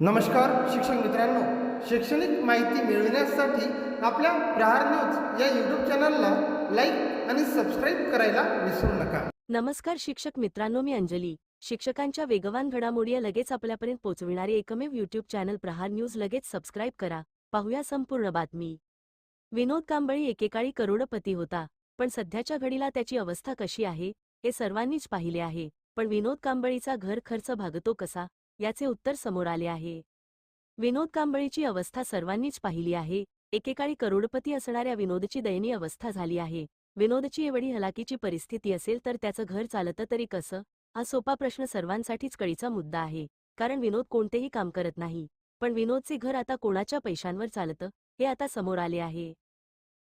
नमस्कार शिक्षक मित्रांनो. शैक्षणिक माहिती मिळविण्यासाठी आपल्या प्रहार न्यूज या यूट्यूब चॅनलला लाईक आणि सबस्क्राईब करायला विसरू नका. नमस्कार शिक्षक मित्रांनो मी अंजली. शिक्षकांच्या वेगवान घडामोडी लगेच आपल्यापर्यंत पोहोचविणारे एकमेव युट्यूब चॅनल प्रहार न्यूज लगेच सबस्क्राईब करा. पाहूया संपूर्ण बातमी. विनोद कांबळी एकेकाळी करोडपती होता पण सध्याच्या घडीला त्याची अवस्था कशी आहे हे सर्वांनीच पाहिले आहे. पण विनोद कांबळीचा घर खर्च भागतो कसा? याचे उत्तर समोर आले आहे. विनोद कांबळीची अवस्था सर्वांनीच पाहिली आहे. एकेकाळी करोडपती असणाऱ्या विनोदची दयनीय अवस्था झाली आहे. विनोदची एवढी हलाकीची परिस्थिती असेल तर त्याचं घर चालतं तरी कसं? हा सोपा प्रश्न सर्वांसाठीच कळीचा मुद्दा आहे. कारण विनोद कोणतेही काम करत नाही. पण विनोदचे घर आता कोणाच्या पैशांवर चालतं हे आता समोर आले आहे.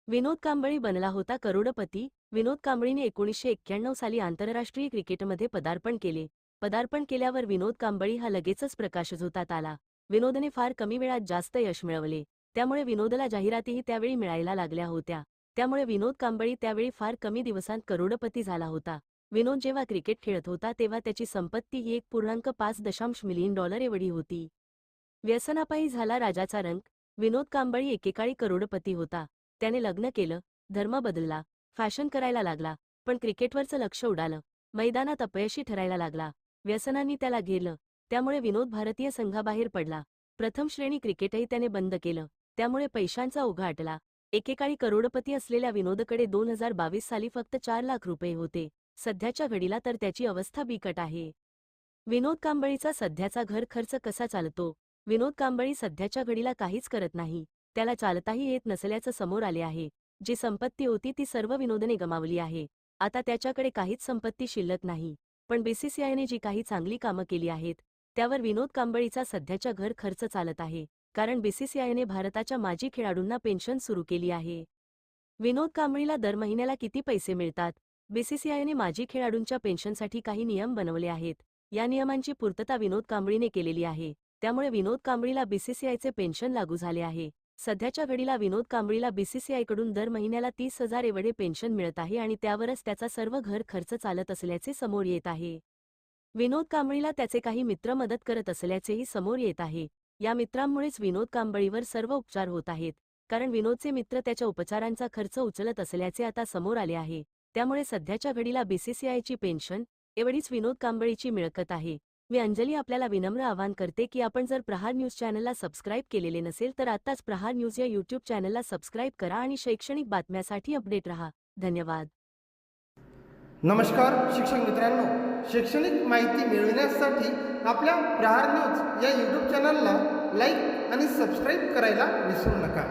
विनोद कांबळी बनला होता करोडपती. विनोद कांबळीने एकोणीसशे एक्क्याण्णव साली आंतरराष्ट्रीय क्रिकेटमध्ये पदार्पण केले. पदार्पण केल्यावर विनोद कांबळी हा लगेचच प्रकाशझोतात आला. विनोदने फार कमी वेळात जास्त यश मिळवले. त्यामुळे विनोदला जाहिरातीही त्यावेळी मिळायला लागल्या होत्या. त्यामुळे विनोद कांबळी त्यावेळी फार कमी दिवसांत करोडपती झाला होता. विनोद जेव्हा क्रिकेट खेळत होता तेव्हा त्याची संपत्ती ही एक पूर्णांक पाच दशांश मिलियन डॉलर एवढी होती. व्यसनापायी झाला राजाचा रंग. विनोद कांबळी एकेकाळी करोडपती होता. त्याने लग्न केलं धर्म बदलला फॅशन करायला लागला पण क्रिकेटवरचं लक्ष उडालं. मैदानात अपयशी ठरायला लागला. व्यसनांनी त्याला घेरलं. त्यामुळे विनोद भारतीय संघाबाहेर पडला. प्रथम श्रेणी क्रिकेटही त्याने बंद केलं. त्यामुळे पैशांचा ओघा आटला. एकेकाळी करोडपती असलेल्या विनोदकडे दोन हजार बावीस साली फक्त चार लाख रुपये होते. सध्याच्या घडीला तर त्याची अवस्था बिकट आहे. विनोद कांबळीचा सध्याचा घर खर्च कसा चालतो? विनोद कांबळी सध्याच्या घडीला काहीच करत नाही. त्याला चालताही येत नसल्याचं समोर आले आहे. जी संपत्ती होती ती सर्व विनोदने गमावली आहे. आता त्याच्याकडे काहीच संपत्ती शिल्लक नाही. पण बीसीसीआयने जी काही चांगली कामं केली आहेत त्यावर विनोद कांबळीचा सध्याच्या घर खर्च चालत आहे कारण बीसीसीआयने भारताच्या माजी खेळाडूंना पेन्शन सुरू केली आहे. विनोद कांबळीला दर महिन्याला किती पैसे मिळतात? बीसीसीआयने माजी खेळाडूंच्या पेन्शनसाठी काही नियम बनवले आहेत या नियमांची पूर्तता विनोद कांबळीने केलेली आहे त्यामुळे विनोद कांबळीला बीसीसीआयचे पेन्शन लागू झाले आहे. सध्याच्या घडीला विनोद कांबळीला बीसीसीआयकडून दर महिन्याला तीस हजार एवढे पेन्शन मिळत आहे आणि त्यावरच त्याचा सर्व घर खर्च चालत असल्याचे समोर येत आहे. विनोद कांबळीला त्याचे काही मित्र मदत करत असल्याचेही समोर येत आहे. या मित्रांमुळेच विनोद कांबळीवर सर्व उपचार होत आहेत. कारण विनोदचे मित्र त्याच्या उपचारांचा खर्च उचलत असल्याचे आता समोर आले आहे. त्यामुळे सध्याच्या घडीला बीसीसीआयची पेन्शन एवढीच विनोद कांबळीची मिळकत आहे. मी अंजली आपल्याला विनम्र आवाहन करते की आपण जर प्रहार न्यूज चॅनलला सबस्क्राईब केलेले नसेल तर आताच प्रहार न्यूज या यूट्यूब चॅनलला सबस्क्राईब करा आणि शैक्षणिक बातम्यासाठी अपडेट रहा. धन्यवाद. नमस्कार शिक्षक मित्रांनो. शैक्षणिक माहिती मिळविण्यासाठी आपल्या प्रहार न्यूज या यूट्यूब चॅनलला लाईक आणि सबस्क्राईब करायला विसरू नका.